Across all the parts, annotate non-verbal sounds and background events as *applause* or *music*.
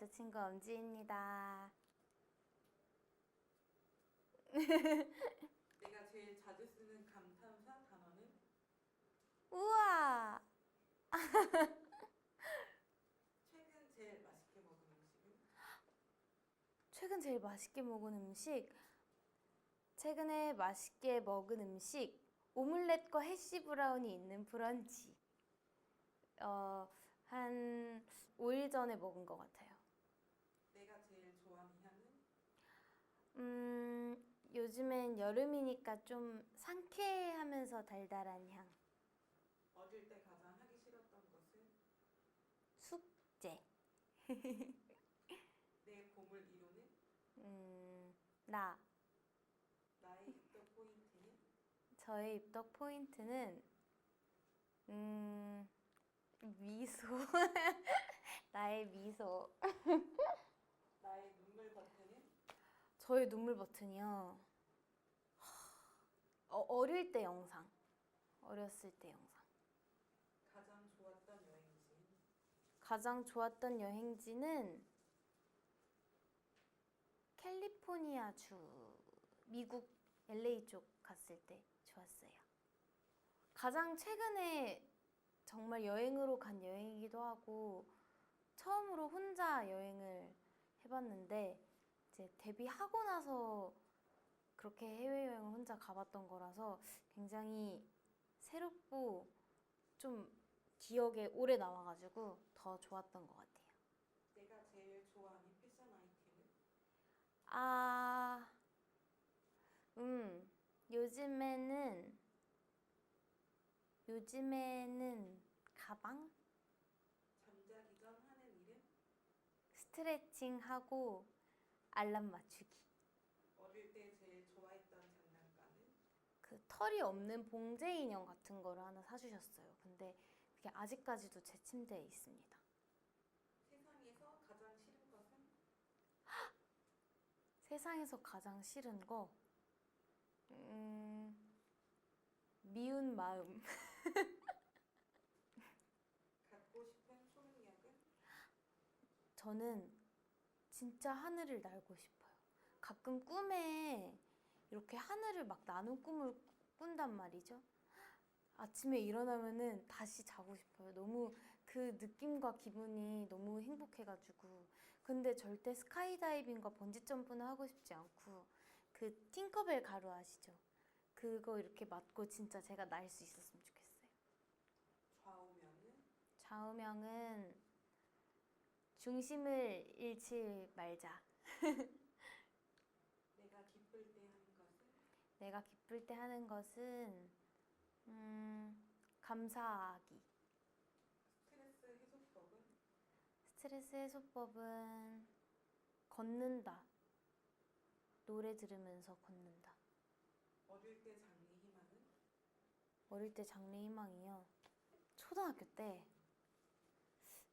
여자친구 엄지입니다. *laughs* 내가 제일 자주 쓰는 감탄사 단어는 우와! *laughs* 최근 제일 맛있게 먹은 음식은 최근 제일 맛있게 먹은 음식? 최근에 맛있게 먹은 음식? 오믈렛과 해시 브라운이 있는 브런치. 어, 한 5일 전에 먹은 것 같아요. 내가 제일 좋아하는 향은 음, 요즘엔 여름이니까 좀 상쾌하면서 달달한 향. 어릴 때 가장 하기 싫었던 것은 숙제. *laughs* 내 보물 이론은 음, 나. 나의 입덕 포인트는 저의 입덕 포인트는 음 미소 *laughs* 나의 미소 *laughs* 저의 눈물 버튼이요. 어, 어릴 때 영상. 어렸을 때 영상. 가장 좋았던 여행지 가장 좋았던 여행지는 캘리포니아 주 미국 LA 쪽 갔을 때 좋았어요. 가장 최근에 정말 여행으로 간 여행이기도 하고 처음으로 혼자 여행을 해봤는데 이제 데뷔하고 나서 그렇게 해외여행을 혼자 가봤던 거라서 굉장히 새롭고 좀 기억에 오래 남아가지고 더 좋았던 것 같아요. 내가 제일 좋아하는 패션 아이템은 아, 음, 요즘에는, 요즘에는 가방? 잠자기 전 하는 일은 스트레칭 하고 알람 맞추기. 어릴 때 제일 좋아했던 장난감은 그 털이 없는 봉제 인형 같은 거를 하나 사주셨어요. 근데 그게 아직까지도 제 침대에 있습니다. 세상에서 가장 싫은 것은 *gasps* 세상에서 가장 싫은 거, 음, 미운 마음. *laughs* 갖고 싶은 초능력은 저는 진짜 하늘을 날고 싶어요. 가끔 꿈에 이렇게 하늘을 막 나는 꿈을 꾼단 말이죠. 아침에 일어나면은 다시 자고 싶어요. 너무 그 느낌과 기분이 너무 행복해가지고. 근데 절대 스카이다이빙과 번지점프는 하고 싶지 않고 그 팅커벨 가루 아시죠? 그거 이렇게 맞고 진짜 제가 날 수 있었으면 좋겠어요. 좌우면은 좌우명은 중심을 잃지 말자. *laughs* 내가 기쁠 때 하는 것은 내가 기쁠 때 하는 것은 음, 감사하기. 스트레스 해소법은 스트레스 해소법은 걷는다. 노래 들으면서 걷는다. 어릴 때 장래 희망은 어릴 때 장래 희망이요. 초등학교 때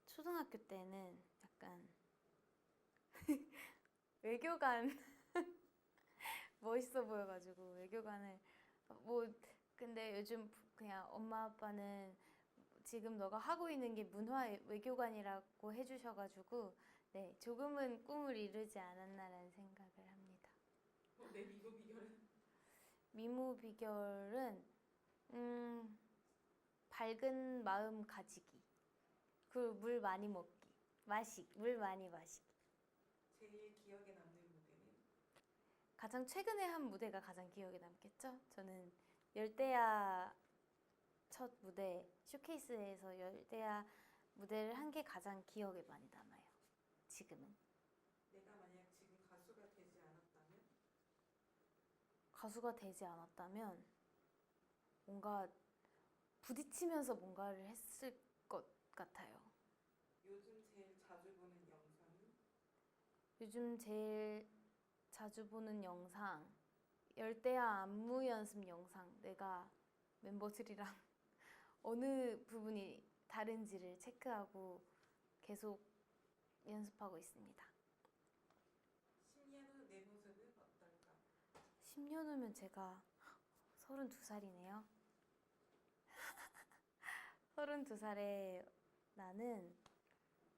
초등학교 때는 외교관 *laughs* 멋있어 보여가지고 외교관을 뭐 근데 요즘 그냥 엄마 아빠는 지금 너가 하고 있는 게 문화 외교관이라고 해주셔가지고 네 조금은 꿈을 이루지 않았나라는 생각을 합니다. 어, 내 미국 비결은 미모 비결은 음, 밝은 마음 가지기. 그리고 물 많이 먹기. 마시, 물 많이 마시기. 제일 기억에 남는 무대는 가장 최근에 한 무대가 가장 기억에 남겠죠? 저는 열대야 첫 무대 쇼케이스에서 열대야 무대를 한 게 가장 기억에 많이 남아요. 지금은 내가 만약 지금 가수가 되지 않았다면 가수가 되지 않았다면 뭔가 부딪히면서 뭔가를 했을 것 같아요. 요즘 제일 자주 보는 영상은 요즘 제일 자주 보는 영상 열대야 안무 연습 영상 내가 멤버들이랑 *laughs* 어느 부분이 다른지를 체크하고 계속 연습하고 있습니다. 10년 후 내 모습은 어떨까? 10년 후면 제가 32살이네요. 32살에 *laughs* 나는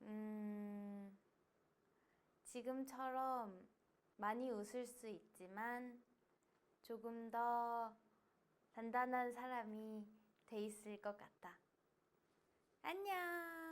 음 지금처럼 많이 웃을 수 있지만 조금 더 단단한 사람이 돼 있을 것 같다. 안녕.